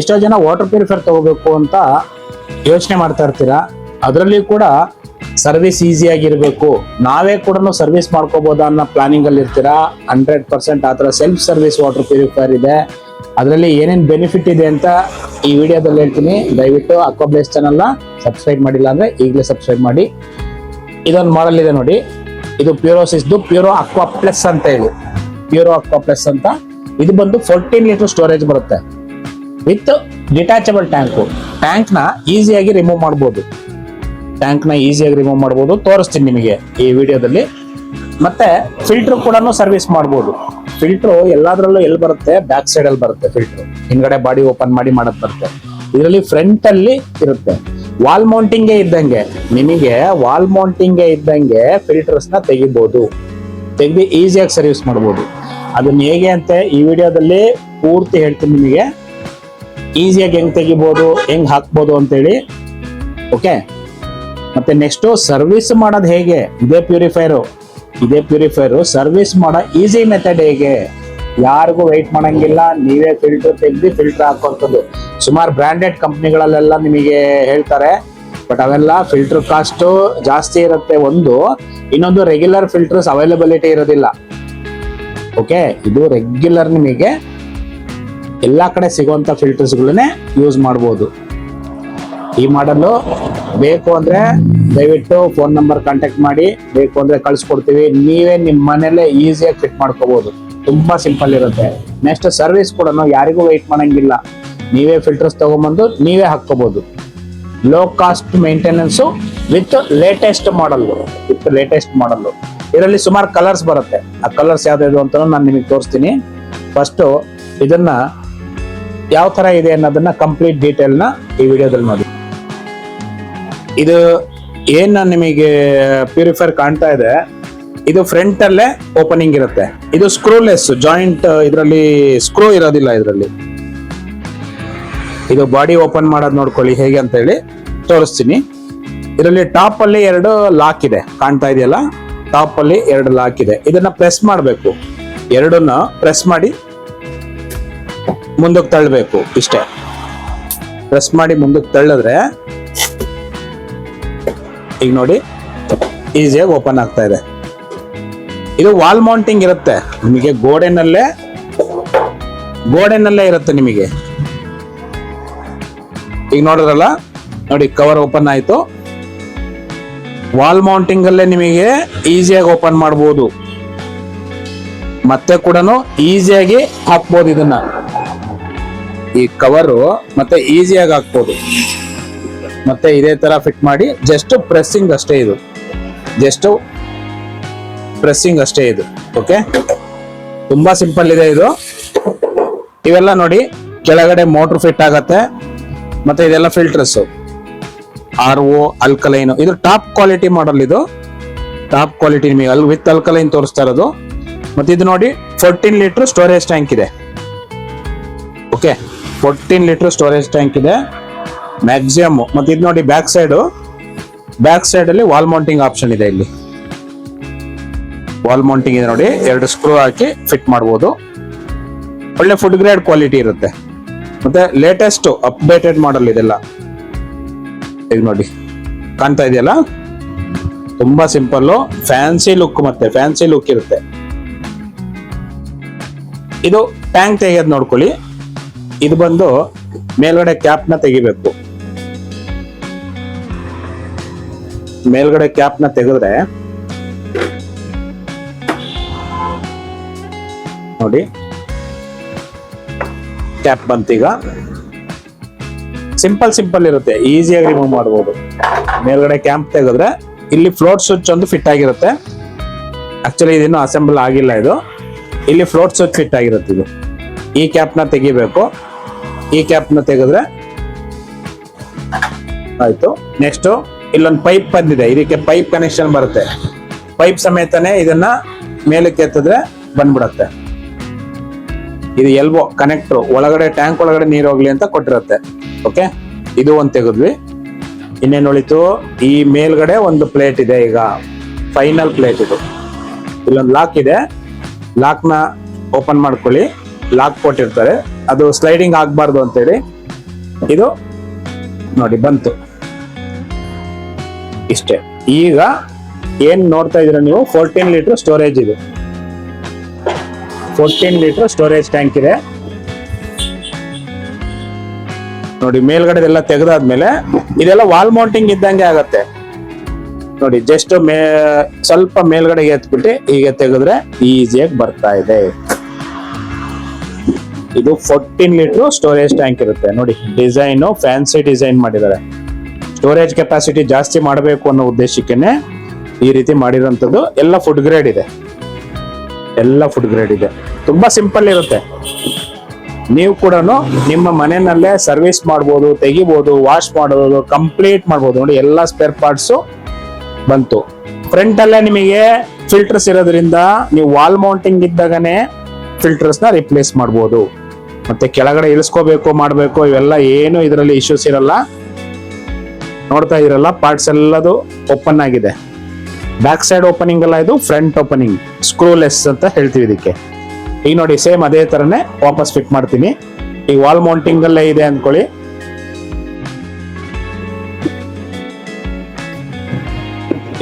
ಎಷ್ಟೋ ಜನ water purifier ತಗೋಬೇಕು ಅಂತ ಯೋಚನೆ ಮಾಡ್ತಾ ಇರ್ತೀರಾ? ಅದರಲ್ಲಿ ಕೂಡ ಸರ್ವಿಸ್ ಈಸಿಯಾಗಿರ್ಬೇಕು ನಾವೇ ಕೂಡ ಸರ್ವಿಸ್ ಮಾಡ್ಕೋಬೋದಾ ಅನ್ನೋ ಪ್ಲಾನಿಂಗ್ ಅಲ್ಲಿ ಇರ್ತೀರಾ? ಹಂಡ್ರೆಡ್ ಪರ್ಸೆಂಟ್ ಆ ಥರ ಸೆಲ್ಫ್ ಸರ್ವಿಸ್ ವಾಟರ್ ಪ್ಯೂರಿಫೈರ್ ಇದೆ. ಅದರಲ್ಲಿ ಏನೇನು ಬೆನಿಫಿಟ್ ಇದೆ ಅಂತ ಈ ವಿಡಿಯೋದಲ್ಲಿ ಹೇಳ್ತೀನಿ. ದಯವಿಟ್ಟು ಅಕ್ವಾಬ್ಲೇಸ್ ಚಾನಲ್ನ ಸಬ್ಸ್ಕ್ರೈಬ್ ಮಾಡಿಲ್ಲ ಅಂದ್ರೆ ಈಗಲೇ ಸಬ್ಸ್ಕ್ರೈಬ್ ಮಾಡಿ. ಇದೊಂದು ಮಾಡಲ್ ಇದೆ ನೋಡಿ. ಇದು ಪ್ಯೂರೋಸಿಸ್ದು ಪ್ಯೂರೋ ಅಕ್ವಾ ಪ್ಲಸ್ ಅಂತ ಹೇಳಿ ಪ್ಯೂರೋ ಅಕ್ವಾ ಪ್ಲಸ್ ಅಂತ. ಇದು ಬಂದು ಫೋರ್ಟೀನ್ ಲೀಟರ್ ಸ್ಟೋರೇಜ್ ಬರುತ್ತೆ. With detachable tank. ಟ್ಯಾಂಕ್ನ ಈಸಿಯಾಗಿ ರಿಮೂವ್ ಮಾಡ್ಬೋದು. ಟ್ಯಾಂಕ್ನ ಈಸಿಯಾಗಿ ರಿಮೂವ್ ಮಾಡ್ಬೋದು. ತೋರಿಸ್ತೀನಿ ನಿಮಗೆ ಈ ವಿಡಿಯೋದಲ್ಲಿ. ಮತ್ತೆ ಫಿಲ್ಟರ್ ಕೂಡ ಸರ್ವಿಸ್ ಮಾಡ್ಬೋದು. ಫಿಲ್ಟರ್ ಎಲ್ಲಾದ್ರಲ್ಲೂ ಎಲ್ಲಿ ಬರುತ್ತೆ? ಬ್ಯಾಕ್ ಸೈಡ್ ಅಲ್ಲಿ ಬರುತ್ತೆ ಫಿಲ್ಟರ್. ಹಿಂದ್ಗಡೆ ಬಾಡಿ ಓಪನ್ ಮಾಡಿ ಮಾಡಕ್ ಬರುತ್ತೆ. ಇದರಲ್ಲಿ ಫ್ರಂಟ್ ಅಲ್ಲಿ ಇರುತ್ತೆ. ವಾಲ್ ಮೌಂಟಿಂಗೇ ಇದ್ದಂಗೆ. ನಿಮಗೆ ವಾಲ್ ಮೌಂಟಿಂಗೇ ಇದ್ದಂಗೆ ಫಿಲ್ಟರ್ಸ್ನ ತೆಗಿಬಹುದು ತೆಗೆದು ಈಸಿಯಾಗಿ ಸರ್ವಿಸ್ ಮಾಡ್ಬೋದು. ಅದನ್ನ ಹೇಗೆ ಅಂತ ಈ ವಿಡಿಯೋದಲ್ಲಿ ಪೂರ್ತಿ ಹೇಳ್ತೀನಿ ನಿಮಗೆ. ಈಸಿಯಾಗಿ ಹೆಂಗ್ ತೆಗಿಬೋದು, ಹೆಂಗ್ ಹಾಕ್ಬೋದು ಅಂತೇಳಿ. ಓಕೆ ಮತ್ತೆ ನೆಕ್ಸ್ಟ್ ಸರ್ವಿಸ್ ಮಾಡೋದು ಹೇಗೆ? ಇದೇ ಪ್ಯೂರಿಫೈರು ಇದೇ ಪ್ಯೂರಿಫೈರು ಸರ್ವಿಸ್ ಮಾಡೋ ಈಸಿ ಮೆಥಡ್ ಹೇಗೆ? ಯಾರಿಗೂ ವೆಯ್ಟ್ ಮಾಡಂಗಿಲ್ಲ, ನೀವೇ ಫಿಲ್ಟರ್ ತೆಗ್ದು ಫಿಲ್ಟರ್ ಹಾಕುವಂಥದ್ದು ಸುಮಾರು ಬ್ರ್ಯಾಂಡೆಡ್ ಕಂಪ್ನಿಗಳಲ್ಲೆಲ್ಲ ನಿಮಗೆ ಹೇಳ್ತಾರೆ ಬಟ್ ಅವೆಲ್ಲ ಫಿಲ್ಟರ್ ಕಾಸ್ಟ್ ಜಾಸ್ತಿ ಇರುತ್ತೆ ಒಂದು. ಇನ್ನೊಂದು ರೆಗ್ಯುಲರ್ ಫಿಲ್ಟರ್ಸ್ ಅವೈಲಬಿಲಿಟಿ ಇರೋದಿಲ್ಲ. ಓಕೆ ಇದು ರೆಗ್ಯುಲರ್ ನಿಮಗೆ ಎಲ್ಲಾ ಕಡೆ ಸಿಗುವಂತ ಫಿಲ್ಟರ್ಸ್ಗಳನ್ನೇ ಯೂಸ್ ಮಾಡ್ಬೋದು. ಈ ಮಾಡಲು ಬೇಕು ಅಂದ್ರೆ ದಯವಿಟ್ಟು ಫೋನ್ ನಂಬರ್ ಕಾಂಟ್ಯಾಕ್ಟ್ ಮಾಡಿ, ಬೇಕು ಅಂದ್ರೆ ಕಳಿಸ್ಕೊಡ್ತೀವಿ. ನೀವೇ ನಿಮ್ಮ ಮನೇಲೆ ಈಸಿಯಾಗಿ ಫಿಟ್ ಮಾಡ್ಕೋಬಹುದು ತುಂಬಾ ಸಿಂಪಲ್ ಇರುತ್ತೆ. ನೆಕ್ಸ್ಟ್ ಸರ್ವಿಸ್ ಕೂಡ ಯಾರಿಗೂ ವೆಯ್ಟ್ ಮಾಡಂಗಿಲ್ಲ. ನೀವೇ ಫಿಲ್ಟರ್ಸ್ ತಗೊಂಬಂದು ನೀವೇ ಹಾಕ್ಕೋಬೋದು. Low cost maintenance with latest model with latest model ಇದರಲ್ಲಿ ಸುಮಾರು ಕಲರ್ಸ್ ಬರುತ್ತೆ. ಆ ಕಲರ್ಸ್ ಯಾವ್ದು ಅಂತ ನಾನು ನಿಮಗೆ ತೋರಿಸ್ತೀನಿ. ಫಸ್ಟ್ ಇದನ್ನ ಯಾವ ತರ ಇದೆ ಅನ್ನೋದನ್ನ ಕಂಪ್ಲೀಟ್ ಡೀಟೇಲ್ನ ಈ ವಿಡಿಯೋದಲ್ಲಿ ನೋಡಿ. ಇದು ಏನ್ ನಿಮಗೆ ಪ್ಯೂರಿಫೈರ್ ಕಾಣ್ತಾ ಇದೆ, ಇದು ಫ್ರಂಟ್ ಅಲ್ಲೇ ಓಪನಿಂಗ್ ಇರುತ್ತೆ. ಇದು ಸ್ಕ್ರೂಲೆಸ್ ಜಾಯಿಂಟ್ ಇದರಲ್ಲಿ ಸ್ಕ್ರೂ ಇರೋದಿಲ್ಲ ಇದರಲ್ಲಿ. ಇದು ಬಾಡಿ ಓಪನ್ ಮಾಡೋದು ನೋಡ್ಕೊಳ್ಳಿ ಹೇಗೆ ಅಂತ ಹೇಳಿ ತೋರಿಸ್ತೀನಿ. ಇದರಲ್ಲಿ ಟಾಪ್ ಅಲ್ಲಿ ಎರಡು ಲಾಕ್ ಇದೆ, ಕಾಣ್ತಾ ಇದೆಯಲ್ಲ? ಟಾಪ್ ಅಲ್ಲಿ ಎರಡು ಲಾಕ್ ಇದೆ. ಇದನ್ನ ಪ್ರೆಸ್ ಮಾಡಬೇಕು. ಎರಡನ್ನ ಪ್ರೆಸ್ ಮಾಡಿ ಮುಂದಕ್ಕೆ ತಳ್ಳಬೇಕು, ಇಷ್ಟೇ. ಪ್ರೆಸ್ ಮಾಡಿ ಮುಂದಕ್ಕೆ ತಳ್ಳಿದ್ರೆ, ಈಗ ನೋಡಿ ಈಸಿಯಾಗಿ ಓಪನ್ ಆಗ್ತಾ ಇದೆ. ಇದು ವಾಲ್ ಮೌಂಟಿಂಗ್ ಇರುತ್ತೆ. ನಿಮಗೆ ಗೋಡೆನಲ್ಲೇ ಗೋಡೆನಲ್ಲೇ ಇರುತ್ತೆ ನಿಮಗೆ. ಈಗ ನೋಡಿದ್ರಲ್ಲ, ನೋಡಿ ಕವರ್ ಓಪನ್ ಆಯಿತು. ವಾಲ್ ಮೌಂಟಿಂಗ್ ಅಲ್ಲೇ ನಿಮಗೆ ಈಸಿಯಾಗಿ ಓಪನ್ ಮಾಡಬಹುದು ಮತ್ತೆ ಕೂಡ ಈಸಿಯಾಗಿ ಹಾಕ್ಬೋದು ಇದನ್ನ. ಈ ಕವರು ಮತ್ತೆ ಈಸಿಯಾಗಿ ಹಾಕ್ಬೋದು. ಮತ್ತೆ ಇದೇ ತರ ಫಿಟ್ ಮಾಡಿ ಜಸ್ಟ್ ಪ್ರೆಸ್ಸಿಂಗ್ ಅಷ್ಟೇ ಇದು. ಜಸ್ಟ್ ಪ್ರೆಸ್ಸಿಂಗ್ ಅಷ್ಟೇ ಇದು ಓಕೆ ತುಂಬಾ ಸಿಂಪಲ್ ಇದೆ ಇದು. ಇವೆಲ್ಲ ನೋಡಿ, ಕೆಳಗಡೆ ಮೋಟರ್ ಫಿಟ್ ಆಗತ್ತೆ, ಮತ್ತೆ ಇದೆಲ್ಲ ಫಿಲ್ಟರ್ಸ್ ಆರ್ ಒ ಅಲ್ಕಲೈನ್ ಇದು ಟಾಪ್ ಕ್ವಾಲಿಟಿ ಮಾಡಲ್ ಇದು. ಟಾಪ್ ಕ್ವಾಲಿಟಿ ನಿಮಗೆ ಅಲ್ಲಿ ವಿತ್ ಅಲ್ಕಲೈನ್ ತೋರಿಸ್ತಾ ಇರೋದು. ಮತ್ತೆ ಇದು ನೋಡಿ ಫೋರ್ಟೀನ್ ಲೀಟರ್ ಸ್ಟೋರೇಜ್ ಟ್ಯಾಂಕ್ ಇದೆ. Okay fourteen litre storage tank ಇದೆ. ಮ್ಯಾಕ್ಸಿಮಮ್ ಮತ್ತೆ ಇದು ನೋಡಿ ಬ್ಯಾಕ್ ಸೈಡ್ ಬ್ಯಾಕ್ ಸೈಡ್ ಅಲ್ಲಿ ವಾಲ್ ಮೌಂಟಿಂಗ್ ಆಪ್ಷನ್ ಇದೆ ಇಲ್ಲಿ. ವಾಲ್ ಮೌಂಟಿಂಗ್ ಇದೆ ನೋಡಿ. ಎರಡು ಸ್ಕ್ರೂ ಹಾಕಿ ಫಿಟ್ ಮಾಡಬಹುದು ಒಳ್ಳೆ ಫುಡ್ ಗ್ರೇಡ್ ಕ್ವಾಲಿಟಿ ಇರುತ್ತೆ. ಮತ್ತೆ ಲೇಟೆಸ್ಟ್ ಅಪ್ಡೇಟೆಡ್ ಮಾಡಲ್ ಇದೆಲ್ಲ. ಇದು ನೋಡಿ. ಕಾಣ್ತಾ ಇದೆಯಲ್ಲ? ತುಂಬಾ ಸಿಂಪಲ್ ಫ್ಯಾನ್ಸಿ ಲುಕ್ ಮತ್ತೆ ಫ್ಯಾನ್ಸಿ ಲುಕ್ ಇರುತ್ತೆ. ಇದು ಟ್ಯಾಂಕ್ ತೆಗೆಯೋದು ನೋಡ್ಕೊಳ್ಳಿ. ಇದು ಬಂದು ಮೇಲ್ಗಡೆ ಕ್ಯಾಪ್ನ ತೆಗಿಬೇಕು. ಮೇಲ್ಗಡೆ ಕ್ಯಾಪ್ನ ತೆಗೆದ್ರೆ ನೋಡಿ ಕ್ಯಾಪ್ ಬಂತೀಗ. ಸಿಂಪಲ್ ಸಿಂಪಲ್ ಇರುತ್ತೆ. ಈಸಿಯಾಗಿ ರಿಮೂವ್ ಮಾಡ್ಬೋದು. ಮೇಲ್ಗಡೆ ಕ್ಯಾಂಪ್ ತೆಗೆದ್ರೆ ಇಲ್ಲಿ ಫ್ಲೋಟ್ ಸ್ವಿಚ್ ಒಂದು ಫಿಟ್ ಆಗಿರುತ್ತೆ. ಆಕ್ಚುಲಿ ಇದಿನ್ನೂ ಅಸೆಂಬಲ್ ಆಗಿಲ್ಲ ಇದು. ಇಲ್ಲಿ ಫ್ಲೋಟ್ ಸ್ವಿಚ್ ಫಿಟ್ ಆಗಿರುತ್ತೆ ಇದು. ಈ ಕ್ಯಾಪ್ನ ತೆಗಿಬೇಕು. ಈ ಕ್ಯಾಪ್ನ ತೆಗೆದ್ರೆ ಆಯ್ತು. ನೆಕ್ಸ್ಟ್ ಇಲ್ಲೊಂದು ಪೈಪ್ ಬಂದಿದೆ. ಇದಕ್ಕೆ ಪೈಪ್ ಕನೆಕ್ಷನ್ ಬರುತ್ತೆ. ಪೈಪ್ ಸಮೇತನೇ ಇದನ್ನ ಮೇಲಕ್ಕೆ ಎತ್ತಿದ್ರೆ ಬಂದ್ಬಿಡತ್ತೆ. ಇದು ಎಲ್ಬೋ ಕನೆಕ್ಟರ್ ಒಳಗಡೆ ಟ್ಯಾಂಕ್ ಒಳಗಡೆ ನೀರು ಹೋಗ್ಲಿ ಅಂತ ಕೊಟ್ಟಿರುತ್ತೆ. ಓಕೆ ಇದು ಒಂದು ತೆಗೆದ್ವಿ. ಇನ್ನೇನು ಉಳಿತು ಈ ಮೇಲ್ಗಡೆ ಒಂದು ಪ್ಲೇಟ್ ಇದೆ ಈಗ. ಫೈನಲ್ ಪ್ಲೇಟ್ ಇದು. ಇಲ್ಲೊಂದು ಲಾಕ್ ಇದೆ. ಲಾಕ್ನ ಓಪನ್ ಮಾಡ್ಕೊಳ್ಳಿ. ಲಾಕ್ ಕೊಟ್ಟಿರ್ತಾರೆ ಅದು ಸ್ಲೈಡಿಂಗ್ ಆಗಬಾರ್ದು ಅಂತೇಳಿ ಇದು ನೋಡಿ ಬಂತು. ಇಷ್ಟೇ. ಈಗ ಏನ್ ನೋಡ್ತಾ ಇದೀರ ನೀವು? ಫೋರ್ಟೀನ್ ಲೀಟರ್ ಸ್ಟೋರೇಜ್ ಇದೆ. ಫೋರ್ಟೀನ್ ಲೀಟರ್ ಸ್ಟೋರೇಜ್ ಟ್ಯಾಂಕ್ ಇದೆ. ನೋಡಿ ಮೇಲ್ಗಡೆದೆಲ್ಲ ತೆಗೆದಾದ್ಮೇಲೆ ಇದೆಲ್ಲ ವಾಲ್ ಮೌಂಟಿಂಗ್ ಇದ್ದಂಗೆ ಆಗತ್ತೆ. ನೋಡಿ ಜಸ್ಟ್ ಮೇ ಸ್ವಲ್ಪ ಮೇಲ್ಗಡೆಗೆ ಎತ್ಬಿಟ್ಟು ಹೀಗೆ ತೆಗೆದ್ರೆ ಈಸಿಯಾಗಿ ಬರ್ತಾ ಇದೆ. ಇದು ಫೋರ್ಟೀನ್ ಲೀಟರ್ ಸ್ಟೋರೇಜ್ ಟ್ಯಾಂಕ್ ಇರುತ್ತೆ. ನೋಡಿ ಡಿಸೈನ್ ಫ್ಯಾನ್ಸಿ ಡಿಸೈನ್ ಮಾಡಿದ್ದಾರೆ. ಸ್ಟೋರೇಜ್ ಕೆಪಾಸಿಟಿ ಜಾಸ್ತಿ ಮಾಡಬೇಕು ಅನ್ನೋ ಉದ್ದೇಶಕ್ಕೇನೆ ಈ ರೀತಿ ಮಾಡಿರೋಂಥದ್ದು. ಎಲ್ಲ ಫುಡ್ ಗ್ರೇಡ್ ಇದೆ. ಎಲ್ಲ ಫುಡ್ ಗ್ರೇಡ್ ಇದೆ. ತುಂಬಾ ಸಿಂಪಲ್ ಇರುತ್ತೆ. ನೀವು ಕೂಡ ನಿಮ್ಮ ಮನೆಯಲ್ಲೇ ಸರ್ವಿಸ್ ಮಾಡ್ಬೋದು, ತೆಗಿಬೋದು ವಾಶ್ ಮಾಡೋದು ಕಂಪ್ಲೀಟ್ ಮಾಡ್ಬೋದು. ನೋಡಿ, ಎಲ್ಲ ಸ್ಪೇರ್ ಪಾರ್ಟ್ಸು ಬಂತು. ಫ್ರಂಟ್ ಅಲ್ಲೇ ನಿಮಗೆ ಫಿಲ್ಟರ್ಸ್ ಇರೋದ್ರಿಂದ ನೀವು ವಾಲ್ ಮೌಂಟಿಂಗ್ ಇದ್ದಾಗನೇ ಫಿಲ್ಟರ್ಸ್ನ ರಿಪ್ಲೇಸ್ ಮಾಡ್ಬೋದು. ಮತ್ತೆ ಕೆಳಗಡೆ ಇಳಿಸ್ಕೋಬೇಕು, ಮಾಡಬೇಕು, ಇವೆಲ್ಲ ಏನು ಇದರಲ್ಲಿ ಇಶ್ಯೂಸ್ ಇರಲ್ಲ. ನೋಡ್ತಾ ಇರಲ್ಲ ಪಾರ್ಟ್ಸ್ ಎಲ್ಲದು ಓಪನ್ ಆಗಿದೆ. ಬ್ಯಾಕ್ ಸೈಡ್ ಓಪನಿಂಗ್ ಅಲ್ಲ ಇದು ಫ್ರಂಟ್ ಓಪನಿಂಗ್ ಸ್ಕ್ರೂಲೆಸ್ ಅಂತ ಹೇಳ್ತೀವಿ ಇದಕ್ಕೆ. ಈಗ ನೋಡಿ ಸೇಮ್ ಅದೇ ತರನೇ ವಾಪಸ್ ಫಿಟ್ ಮಾಡ್ತೀನಿ. ಈಗ ವಾಲ್ ಮೌಂಟಿಂಗ್ ಅಲ್ಲೇ ಇದೆ ಅಂದ್ಕೊಳ್ಳಿ.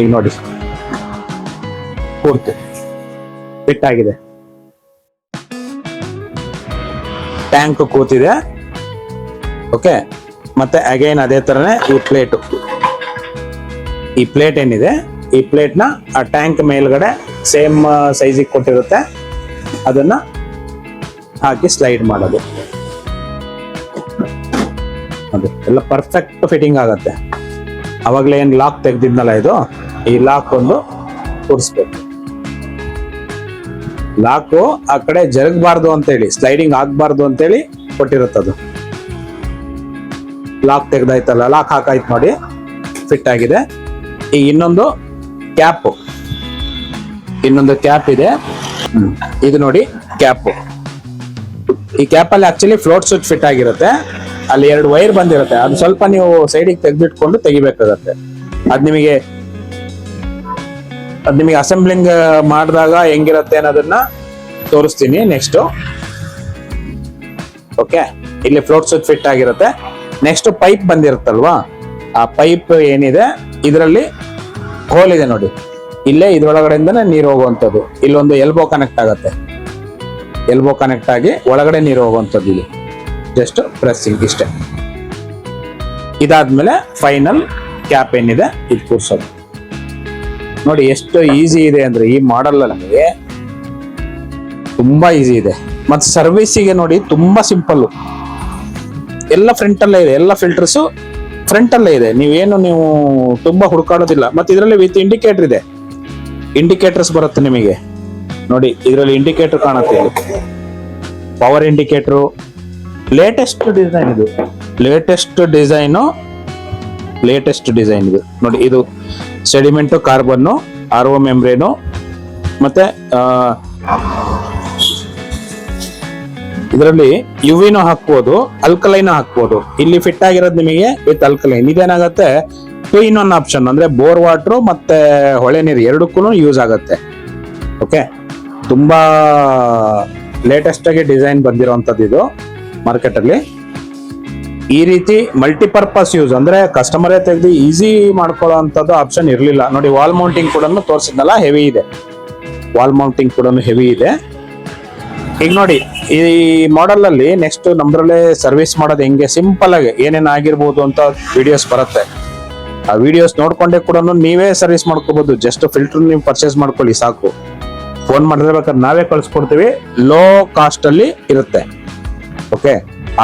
ಈಗ ನೋಡಿ. ಪೂರ್ತಿ. ಫಿಟ್ ಆಗಿದೆ. ಟ್ಯಾಂಕ್ ಕೂತಿದೆ. ಓಕೆ ಮತ್ತೆ ಅಗೈನ್ ಅದೇ ತರನೇ ಈ ಪ್ಲೇಟು ಈ ಪ್ಲೇಟ್ ಏನಿದೆ? ಈ ಪ್ಲೇಟ್ನ ಆ ಟ್ಯಾಂಕ್ ಮೇಲ್ಗಡೆ ಸೇಮ್ ಸೈಜಿಗೆ ಕೊಟ್ಟಿರುತ್ತೆ. ಅದನ್ನ ಹಾಕಿ ಸ್ಲೈಡ್ ಮಾಡೋದು. ಅದು ಎಲ್ಲ ಪರ್ಫೆಕ್ಟ್ ಫಿಟ್ಟಿಂಗ್ ಆಗುತ್ತೆ. ಅವಾಗಲೇ ಏನು ಲಾಕ್ ತೆಗ್ದಿದ್ನಲ್ಲ ಇದು? ಈ ಲಾಕ್ ಒಂದು ಕೂರಿಸ್ಬೇಕು. ಲಾಕು ಆ ಕಡೆ ಜರಗಬಾರ್ದು ಅಂತೇಳಿ ಸ್ಲೈಡಿಂಗ್ ಆಗಬಾರ್ದು ಅಂತೇಳಿ ಕೊಟ್ಟಿರುತ್ತದು. ಲಾಕ್ ತೆಗ್ದಾಯ್ತಲ್ಲ, ಲಾಕ್ ಹಾಕಾಯ್ತು ನೋಡಿ ಫಿಟ್ ಆಗಿದೆ. ಈಗ ಇನ್ನೊಂದು ಕ್ಯಾಪ್. ಇನ್ನೊಂದು ಕ್ಯಾಪ್ ಇದೆ. ಇದು ನೋಡಿ ಕ್ಯಾಪ್. ಈ ಕ್ಯಾಪ್ ಅಲ್ಲಿ ಆಕ್ಚುಲಿ ಫ್ಲೋಟ್ ಸ್ವಿಚ್ ಫಿಟ್ ಆಗಿರುತ್ತೆ. ಅಲ್ಲಿ ಎರಡು ವೈರ್ ಬಂದಿರುತ್ತೆ. ಅದು ಸ್ವಲ್ಪ ನೀವು ಸೈಡಿಗೆ ತೆಗೆದಿಟ್ಕೊಂಡು ತೆಗಿಬೇಕಾಗತ್ತೆ. ಅದು ನಿಮಗೆ ಅದ್ ನಿಮಗೆ ಅಸೆಂಬ್ಲಿಂಗ್ ಮಾಡಿದಾಗ ಹೆಂಗಿರುತ್ತೆ ಅನ್ನೋದನ್ನ ತೋರಿಸ್ತೀನಿ ನೆಕ್ಸ್ಟ್ ಓಕೆ ಇಲ್ಲಿ ಫ್ಲೋಟ್ ಸ್ವಿಚ್ ಫಿಟ್ ಆಗಿರುತ್ತೆ. ನೆಕ್ಸ್ಟ್ ಪೈಪ್ ಬಂದಿರುತ್ತಲ್ವಾ? ಆ ಪೈಪ್ ಏನಿದೆ? ಇದರಲ್ಲಿ ಹೋಲ್ ಇದೆ ನೋಡಿ. ಇಲ್ಲೇ ಇದ್ರೊಳಗಡೆಯಿಂದನೇ ನೀರು ಹೋಗುವಂಥದ್ದು. ಇಲ್ಲೊಂದು ಎಲ್ಬೋ ಕನೆಕ್ಟ್ ಆಗುತ್ತೆ. ಎಲ್ಬೋ ಕನೆಕ್ಟ್ ಆಗಿ ಒಳಗಡೆ ನೀರು ಹೋಗುವಂಥದ್ದು ಇಲ್ಲಿ. ಜಸ್ಟ್ ಪ್ರೆಸ್ಸಿಂಗ್ ಇಷ್ಟೇ. ಇದಾದ್ಮೇಲೆ ಫೈನಲ್ ಕ್ಯಾಪ್ ಏನಿದೆ ಇದು ಕೂರ್ಸೋದು. ನೋಡಿ ಎಷ್ಟು ಈಸಿ ಇದೆ ಅಂದ್ರೆ ಈ ಮಾಡಲ್ ನಮಗೆ ತುಂಬಾ ಈಸಿ ಇದೆ. ಮತ್ತೆ ಸರ್ವಿಸಿಗೆ ನೋಡಿ ತುಂಬಾ ಸಿಂಪಲ್ ಎಲ್ಲ ಫ್ರಂಟ್ ಅಲ್ಲೇ ಇದೆ, ಎಲ್ಲ ಫಿಲ್ಟರ್ಸ್ ಫ್ರಂಟ್ ಅಲ್ಲೇ ಇದೆ. ನೀವೇನು ನೀವು ತುಂಬಾ ಹುಡುಕಾಡೋದಿಲ್ಲ. ಮತ್ತೆ ಇದರಲ್ಲಿ ವಿತ್ ಇಂಡಿಕೇಟರ್ ಇದೆ. ಇಂಡಿಕೇಟರ್ಸ್ ಬರುತ್ತೆ ನಿಮಗೆ. ನೋಡಿ, ಇದರಲ್ಲಿ ಇಂಡಿಕೇಟರ್ ಕಾಣುತ್ತೆ ಪವರ್ ಇಂಡಿಕೇಟರ್ ಲೇಟೆಸ್ಟ್ ಡಿಸೈನ್ ಇದು. ಲೇಟೆಸ್ಟ್ ಡಿಸೈನು ಲೇಟೆಸ್ಟ್ ಡಿಸೈನ್ ಇದು. ನೋಡಿ, ಇದು ಸೆಡಿಮೆಂಟು, ಕಾರ್ಬನ್ನು ಆರ್ ಒ ಮೆಮ್ರೇನು ಮತ್ತೆ ಇದರಲ್ಲಿ ಯುವಿನೂ ಹಾಕ್ಬೋದು ಅಲ್ಕಲೈನು ಹಾಕ್ಬೋದು. ಇಲ್ಲಿ ಫಿಟ್ ಆಗಿರೋದು ನಿಮಗೆ ವಿತ್ ಅಲ್ಕಲೈನ್ ಇದೇನಾಗತ್ತೆ ಟೂ ಇನ್ ಒನ್ ಆಪ್ಷನ್ ಅಂದ್ರೆ ಬೋರ್ ವಾಟರ್ ಮತ್ತೆ ಹೊಳೆ ನೀರು ಎರಡಕ್ಕೂ ಯೂಸ್ ಆಗುತ್ತೆ. ಓಕೆ ತುಂಬಾ ಲೇಟೆಸ್ಟ್ ಆಗಿ ಡಿಸೈನ್ ಬಂದಿರೋಂಥದ್ದು ಇದು ಮಾರ್ಕೆಟ್ ಅಲ್ಲಿ. ಈ ರೀತಿ ಮಲ್ಟಿಪರ್ಪಸ್ ಯೂಸ್ ಅಂದ್ರೆ ಕಸ್ಟಮರೇ ತೆಗೆದು ಈಸಿ ಮಾಡ್ಕೊಳ್ಳೋ ಆಪ್ಷನ್ ಇರಲಿಲ್ಲ. ನೋಡಿ ವಾಲ್ ಮೌಂಟಿಂಗ್ ಕೂಡ ತೋರಿಸಿದ್ನಲ್ಲ ಹೆವಿ ಇದೆ. ವಾಲ್ ಮೌಂಟಿಂಗ್ ಕೂಡ ಹೆವಿ ಇದೆ. ಈಗ ನೋಡಿ, ಈ ಮಾಡೆಲ್ ಅಲ್ಲಿ ನೆಕ್ಸ್ಟ್ ನಮ್ದ್ರಲ್ಲೇ ಸರ್ವಿಸ್ ಮಾಡೋದು ಹೆಂಗೆ? ಸಿಂಪಲ್ ಆಗಿ ಏನೇನು ಆಗಿರ್ಬೋದು ಅಂತ ವಿಡಿಯೋಸ್ ಬರುತ್ತೆ. ಆ ವಿಡಿಯೋಸ್ ನೋಡ್ಕೊಂಡೆ ಕೂಡ ನೀವೇ ಸರ್ವಿಸ್ ಮಾಡ್ಕೋಬಹುದು ಜಸ್ಟ್ ಫಿಲ್ಟರ್ ನೀವು ಪರ್ಚೇಸ್ ಮಾಡ್ಕೊಳ್ಳಿ, ಸಾಕು. ಫೋನ್ ಮಾಡಿದ್ರೆ ಬೇಕಾದ್ರೆ ನಾವೇ ಕಳ್ಸ್ಕೊಡ್ತೀವಿ. ಲೋ ಕಾಸ್ಟ್ ಅಲ್ಲಿ ಇರುತ್ತೆ. ಓಕೆ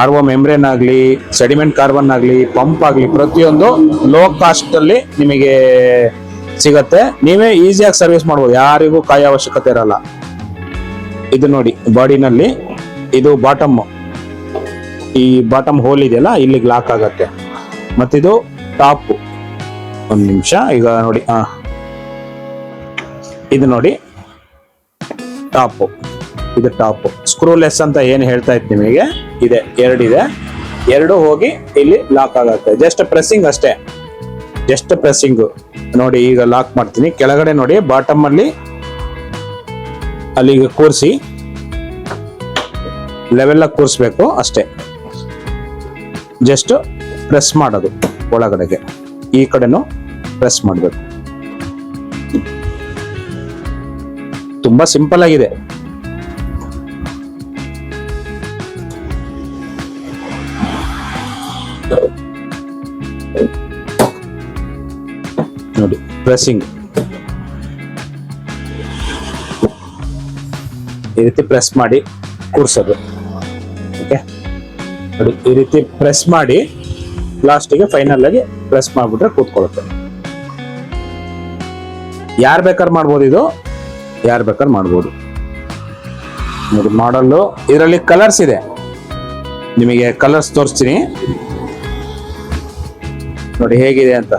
ಆರ್ ಒ ಮೆಮ್ರೇನ್ ಆಗಲಿ, ಸೆಡಿಮೆಂಟ್ ಕಾರ್ಬನ್ ಆಗಲಿ, ಪಂಪ್ ಆಗಲಿ, ಪ್ರತಿಯೊಂದು ಲೋ ಕಾಸ್ಟ್ ಅಲ್ಲಿ ನಿಮಗೆ ಸಿಗತ್ತೆ. ನೀವೇ ಈಸಿಯಾಗಿ ಸರ್ವಿಸ್ ಮಾಡ್ಬೋದು. ಯಾರಿಗೂ ಕಾಯೋ ಅವಶ್ಯಕತೆ ಇರಲ್ಲ. ಇದು ನೋಡಿ, ಬಾಡಿನಲ್ಲಿ ಇದು ಬಾಟಮ್ ಈ ಬಾಟಮ್ ಹೋಲ್ ಇದೆಯಲ್ಲ ಇಲ್ಲಿ ಲಾಕ್ ಆಗತ್ತೆ. ಮತ್ತಿದು ಟಾಪ್ ಒಂದು ನಿಮಿಷ, ಈಗ ನೋಡಿ ಹಾ ಇದು ನೋಡಿ ಟಾಪ್ ಇದು ಟಾಪ್ ಸ್ಕ್ರೂಲೆಸ್ ಅಂತ ಏನು ಹೇಳ್ತಾ ಇತ್ತು ನಿಮಗೆ? ಇದೆ ಎರಡಿದೆ ಎರಡು ಹೋಗಿ ಇಲ್ಲಿ ಲಾಕ್ ಆಗುತ್ತೆ. ಜಸ್ಟ್ ಪ್ರೆಸ್ಸಿಂಗ್ ಅಷ್ಟೇ. ಜಸ್ಟ್ ಪ್ರೆಸ್ಸಿಂಗ್ ನೋಡಿ ಈಗ ಲಾಕ್ ಮಾಡ್ತೀನಿ. ಕೆಳಗಡೆ ನೋಡಿ ಬಾಟಮ್ ಅಲ್ಲಿ ಅಲ್ಲಿಗೆ ಕೂರಿಸಿ. ಲೆವೆಲ್ ಕೂರಿಸ್ಬೇಕು ಅಷ್ಟೇ. ಜಸ್ಟ್ ಪ್ರೆಸ್ ಮಾಡೋದು ಒಳಗಡೆಗೆ. ಈ ಕಡೆನೂ ಪ್ರೆಸ್ ಮಾಡಬೇಕು. ತುಂಬಾ ಸಿಂಪಲ್ ಆಗಿದೆ. ನೋಡಿ ಪ್ರೆಸ್ಸಿಂಗ್ ಈ ರೀತಿ ಪ್ರೆಸ್ ಮಾಡಿ ಕೂರ್ಸೋದು. ಓಕೆ ನೋಡಿ, ಈ ರೀತಿ ಪ್ರೆಸ್ ಮಾಡಿ ಲಾಸ್ಟಿಗೆ ಫೈನಲ್ ಆಗಿ ಪ್ರೆಸ್ ಮಾಡಿಬಿಟ್ರೆ ಕೂತ್ಕೊಳ್ಳುತ್ತೆ. ಯಾರು ಬೇಕಾದ್ರೆ ಮಾಡ್ಬೋದು ಇದು? ಯಾರು ಬೇಕಾದ್ರೆ ಮಾಡ್ಬೋದು. ನೋಡಿ ಮಾಡಲ್ಲು ಇದರಲ್ಲಿ ಕಲರ್ಸ್ ಇದೆ. ನಿಮಗೆ ಕಲರ್ಸ್ ತೋರಿಸ್ತೀನಿ. ನೋಡಿ ಹೇಗಿದೆ ಅಂತ.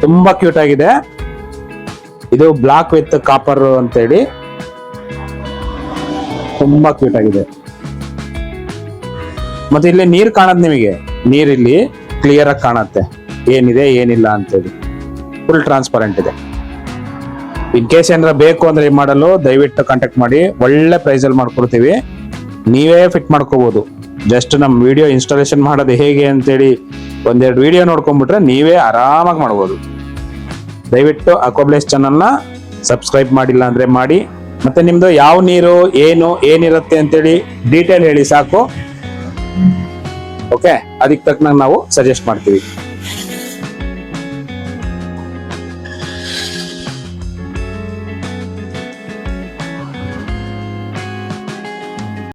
ತುಂಬಾ ಕ್ಯೂಟ್ ಆಗಿದೆ. ಇದು ಬ್ಲಾಕ್ ವಿತ್ ಕಾಪರ್ ಅಂತೇಳಿ ತುಂಬಾ ಕ್ಯೂಟ್ ಆಗಿದೆ. ಮತ್ತೆ ಇಲ್ಲಿ ನೀರ್ ಕಾಣದ್ ನಿಮಗೆ? ನೀರ್ ಇಲ್ಲಿ ಕ್ಲಿಯರ್ ಆಗಿ ಕಾಣತ್ತೆ. ಏನಿದೆ, ಏನಿಲ್ಲ ಅಂತ ಹೇಳಿ. ಫುಲ್ ಟ್ರಾನ್ಸ್ಪರೆಂಟ್ ಇದೆ. ಇನ್ ಕೇಸ್ ಏನಾರ ಬೇಕು ಅಂದ್ರೆ ಈ ಮಾಡಲು ದಯವಿಟ್ಟು ಕಾಂಟ್ಯಾಕ್ಟ್ ಮಾಡಿ. ಒಳ್ಳೆ ಪ್ರೈಸ್ ಅಲ್ಲಿ ಮಾಡ್ಕೊಡ್ತೀವಿ. ನೀವೇ ಫಿಟ್ ಮಾಡ್ಕೋಬಹುದು ಜಸ್ಟ್ ನಮ್ಮ ವಿಡಿಯೋ ಇನ್ಸ್ಟಾಲೇಷನ್ ಮಾಡೋದು ಹೇಗೆ ಅಂತೇಳಿ ಒಂದೆರಡು ವಿಡಿಯೋ ನೋಡ್ಕೊಂಡ್ಬಿಟ್ರೆ ನೀವೇ ಆರಾಮಾಗಿ ಮಾಡ್ಬೋದು. ದಯವಿಟ್ಟು ಅಕೋಬ್ಲೇಸ್ ಚಾನಲ್ನ ಸಬ್ಸ್ಕ್ರೈಬ್ ಮಾಡಿಲ್ಲ ಅಂದರೆ ಮಾಡಿ, ಮತ್ತೆ ನಿಮ್ಮದು ಯಾವ ನೀರು, ಏನು, ಏನಿರುತ್ತೆ ಅಂತೇಳಿ ಡೀಟೇಲ್ ಹೇಳಿ ಸಾಕು. ಓಕೆ ಅದಕ್ಕೆ ತಕ್ಕನಾಗ ನಾವು ಸಜೆಸ್ಟ್ ಮಾಡ್ತೀವಿ.